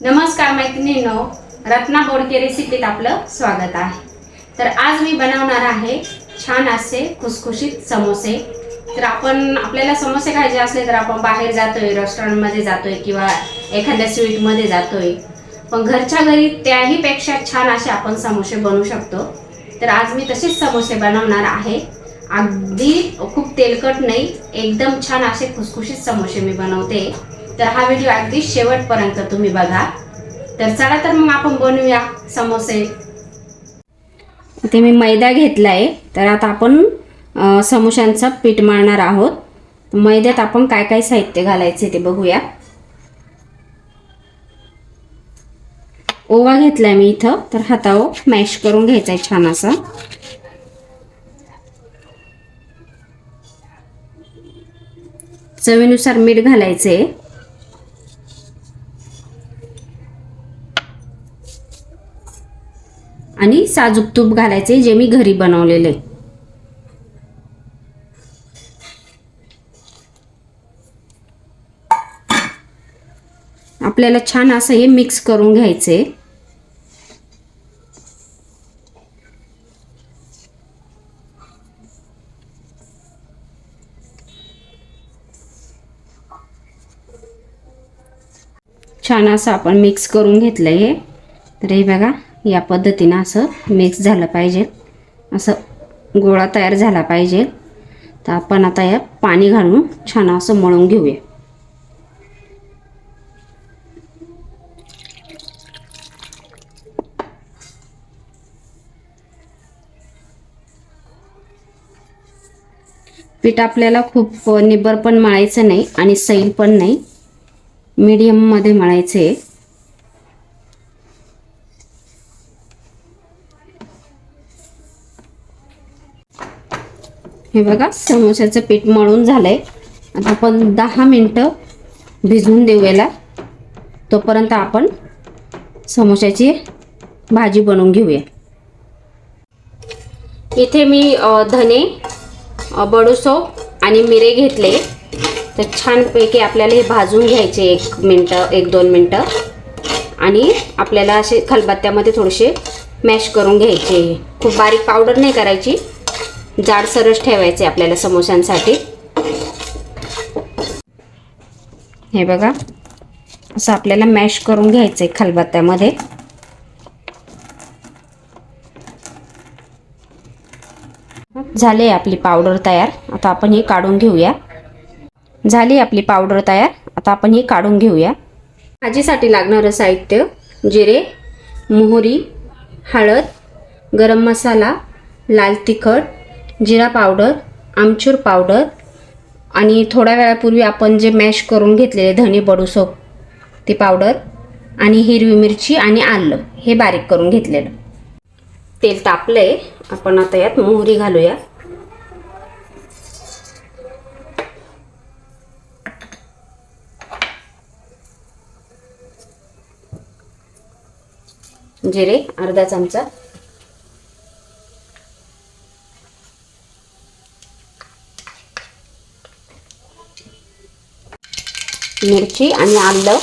नमस्कार मैत्रिणींनो रत्ना बोडके रेसिपीत आपलं स्वागत आहे. तर आज मी बनवणार आहे छान असे खुसखुशीत समोसे. तर आपण आपल्याला समोसे खायचे असले तर आपण बाहेर जातोय रेस्टॉरंटमध्ये जातोय किंवा एखाद्या स्वीटमध्ये जातोय. पण घरच्या घरी त्याही पेक्षा छान असे आपण समोसे बनवू शकतो. तर आज मी तसेच समोसे बनवणार आहे. अगदी खूप तेलकट नाही एकदम छान असे खुसखुशीत समोसे मी बनवते. तर हा व्हिडिओ अगदी शेवटपर्यंत तुम्ही बघा. तर चला तर मग आपण बनवूया समोसे. इथे मी मैदा घेतला आहे तर आता आपण समोशांचं पीठ मारणार आहोत. मैद्यात आपण काय काय साहित्य घालायचे ते बघूया. ओवा घेतलाय मी इथं. तर हातावर मॅश करून घ्यायचा आहे छान असं. चवीनुसार मीठ घालायचे आणि साजूक तूप घालायचे जे मी घरी बनवलेले. आपल्याला छान असं हे मिक्स करून घ्यायचे. छान असं आपण मिक्स करून घेतलं हे. तर हे बघा. या पद्धतीनं असं मिक्स झालं पाहिजे. असं गोळा तयार झाला पाहिजे. तर आपण आता यात पाणी घालून छान असं मळून घेऊया. पीठ आपल्याला खूप निब्बर पण मळायचं नाही आणि सैल पण नाही. मीडियममध्ये मळायचं आहे. हे बघा समोस्याचं पीठ मळून झालंय. आता आपण दहा मिनटं भिजवून देऊयाला तोपर्यंत आपण समोस्याची भाजी बनवून घेऊया. इथे मी धने बडूसोप आणि मिरे घेतले. तर छानपैकी आपल्याला हे भाजून घ्यायचे एक मिनटं एक दोन मिनटं. आणि आपल्याला असे खलबत्त्यामध्ये थोडेसे मॅश करून घ्यायचे. खूप बारीक पावडर नाही करायची. जाडसरच ठेवायचे आपल्याला समोस्यांसाठी हे बघा असं आपल्याला मॅश करून घ्यायचं आहे खलबत्त्यामध्ये. झाले आपली पावडर तयार. आता आपण ही काढून घेऊया. झाली आपली पावडर तयार. आता आपण ही काढून घेऊया. भाजीसाठी लागणारं साहित्य जिरे मोहरी हळद गरम मसाला लाल तिखट जिरा पावडर आमचूर पावडर आणि थोड्या वेळापूर्वी आपण जे मॅश करून घेतलेले धने बडूसोप ती पावडर आणि हिरवी मिरची आणि आलं हे बारीक करून घेतलेलं. तेल तापलं आहे आपण आता यात मोहरी घालूया. जिरे अर्धा चमचा. मिरची आणि आलं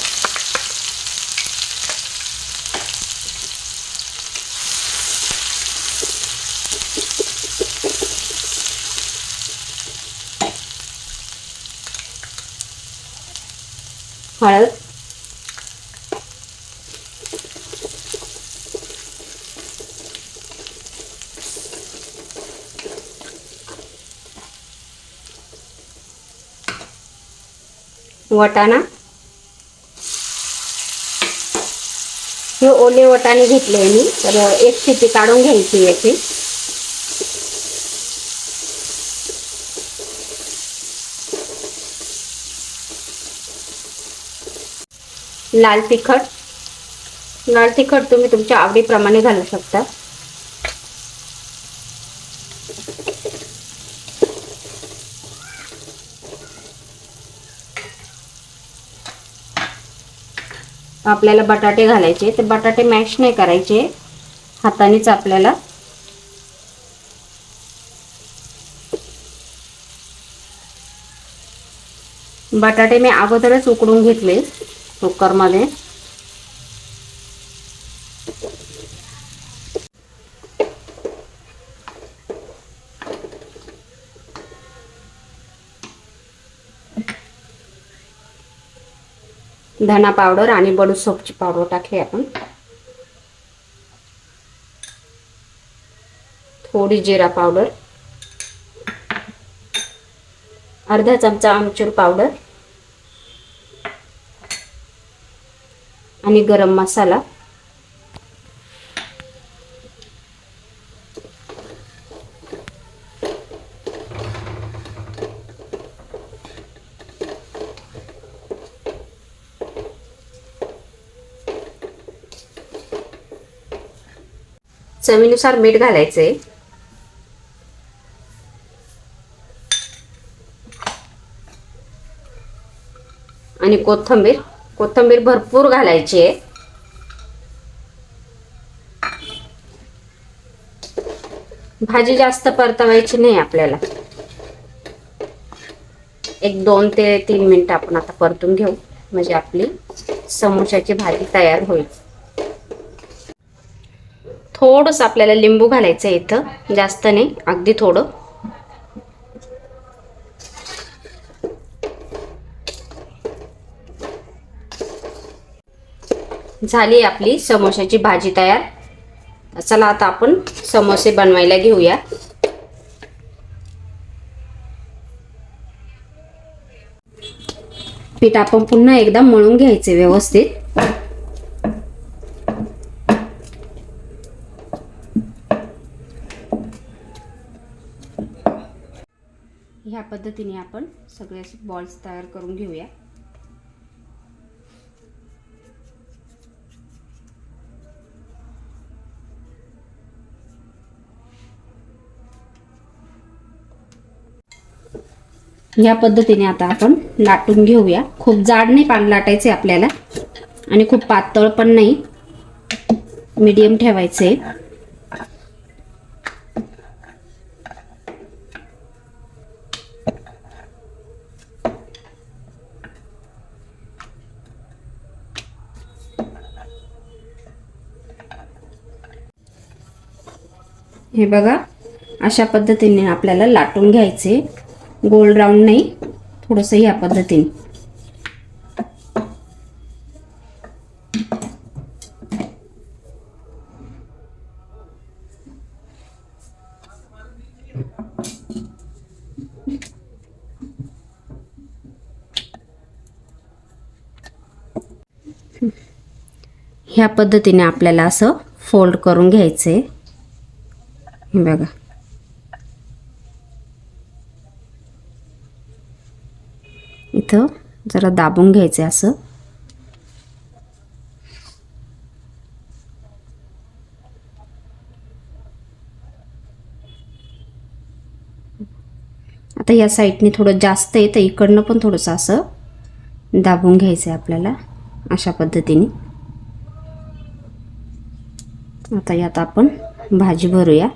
हळद वटाणा. हे ओले वटाणे घेतले मी तर एक शिटी काढून घ्यायची याची. लाल तिखट. लाल तिखट तुम्ही तुमच्या आवडीप्रमाणे घालू शकता. आपल्याला बटाटे घालायचे. ते बटाटे मॅश नाही करायचे. हातानेच आपल्याला बटाटे मी अगोदरच उकडून घेतले कुकरमध्ये. धना पावडर आणि बडूसोपची पावडर टाकली आपण. थोडी जिरा पावडर अर्धा चमचा आमचूर पावडर आणि गरम मसाला. चवीनुसार मीठ घालायचंय. आणि कोथंबीर कोथंबीर भरपूर घालायची आहे. भाजी जास्त परतवायची नाही आपल्याला. एक दोन ते तीन मिनिट आपण आता परतून घेऊ. म्हणजे आपली समोशाची भाजी तयार होईल. थोडंसं आपल्याला लिंबू घालायचं आहे इथं. जास्त नाही अगदी थोडं. झाली आपली समोशाची भाजी तयार. चला आता आपण समोसे बनवायला घेऊया. पीठ आपण पुन्हा एकदा मळून घ्यायचे व्यवस्थित. पद्धतीने आपण सगळे असे बॉल्स तयार करून घेऊया. ह्या पद्धतीने आता आपण लाटून घेऊया. खूप जाड नाही पान लाटायचे आपल्याला. आणि खूप पातळ पण नाही. मीडियम ठेवायचे. हे बघा अशा पद्धतीने आपल्याला लाटून घ्यायचे. गोल राऊंड नाही थोडंसं ह्या पद्धतीने. ह्या पद्धतीने आपल्याला असं फोल्ड करून घ्यायचं. आहे हे बघा. इथं जरा दाबून घ्यायचं आहे असं. आता या साईडने थोडं जास्त आहे तर इकडनं पण थोडंसं असं दाबून घ्यायचं आहे आपल्याला अशा पद्धतीने. आता यात आपण भाजी भरूया.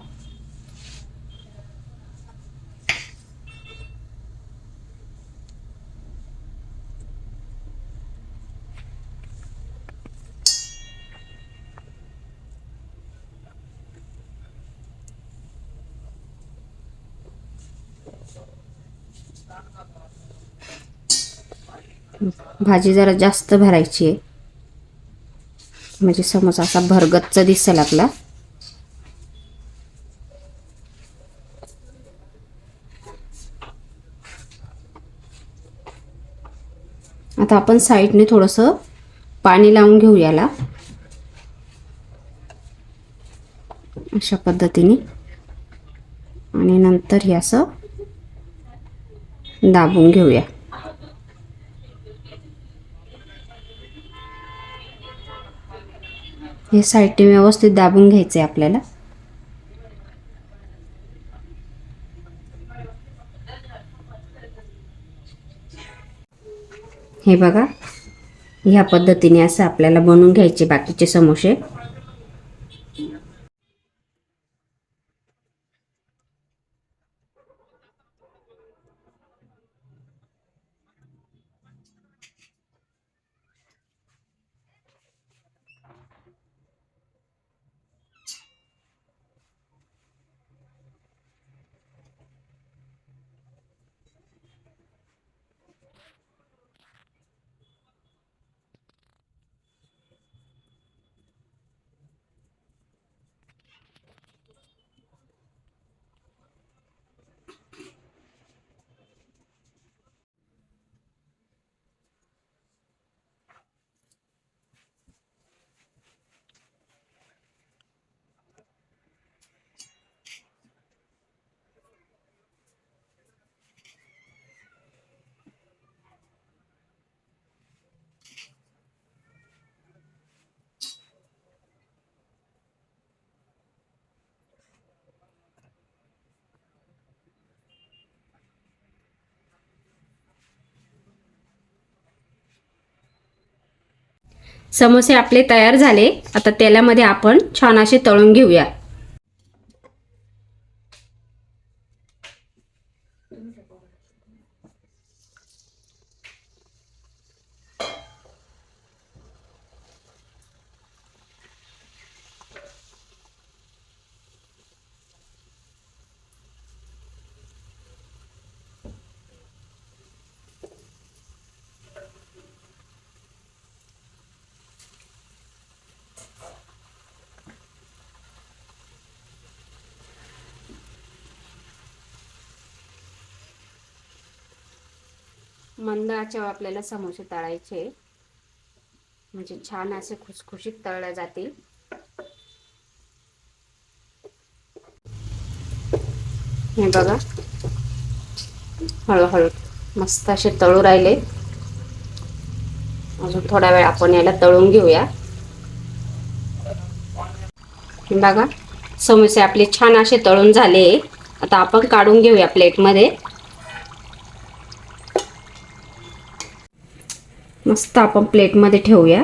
भाजी जरा जास्त भरायची आहे. म्हणजे समोसा असा भरगच्च दिसेल आपला. आता आपण साईडने थोडंसं पाणी लावून घेऊ याला. अशा पद्धतीने. आणि नंतर हे असं दाबून घेऊया. हे साईडने व्यवस्थित दाबून घ्यायचे आपल्याला. हे बघा ह्या पद्धतीने असं आपल्याला बनवून घ्यायचे बाकीचे समोसे. समोसे आपले तयार झाले. आता तेलामध्ये आपण छान असे तळून घेऊया. मंद आचेवर आपल्याला समोसे तळायचे. म्हणजे छान असे खुसखुशीत तळले जातील. हे बघा. हळूहळू मस्त असे तळू राहिले. अजून थोडा वेळ आपण याला तळून घेऊया. बघा. समोसे आपले छान असे तळून झाले. आता आपण काढून घेऊया प्लेटमध्ये मस्त आपण प्लेटमध्ये ठेवूया.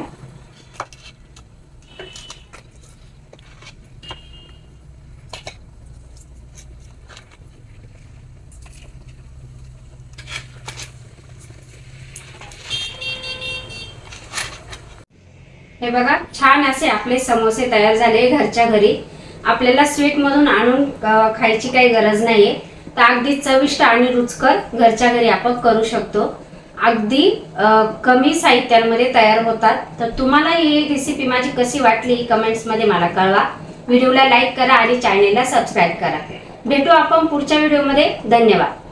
हे बघा छान असे आपले समोसे तयार झाले घरच्या घरी. आपल्याला स्वीटमधून आणून खायची काही गरज नाहीये. तर अगदी चविष्ट आणि रुचकर घरच्या घरी आपण करू शकतो. अगदी कमी साहित्यांमध्ये तयार होतात. तर तुम्हाला ही रेसिपी माझी कशी वाटली कमेंट्समध्ये मला कळवा. व्हिडिओला लाईक करा आणि चॅनेलला सबस्क्राईब करा. भेटू आपण पुढच्या व्हिडिओमध्ये धन्यवाद.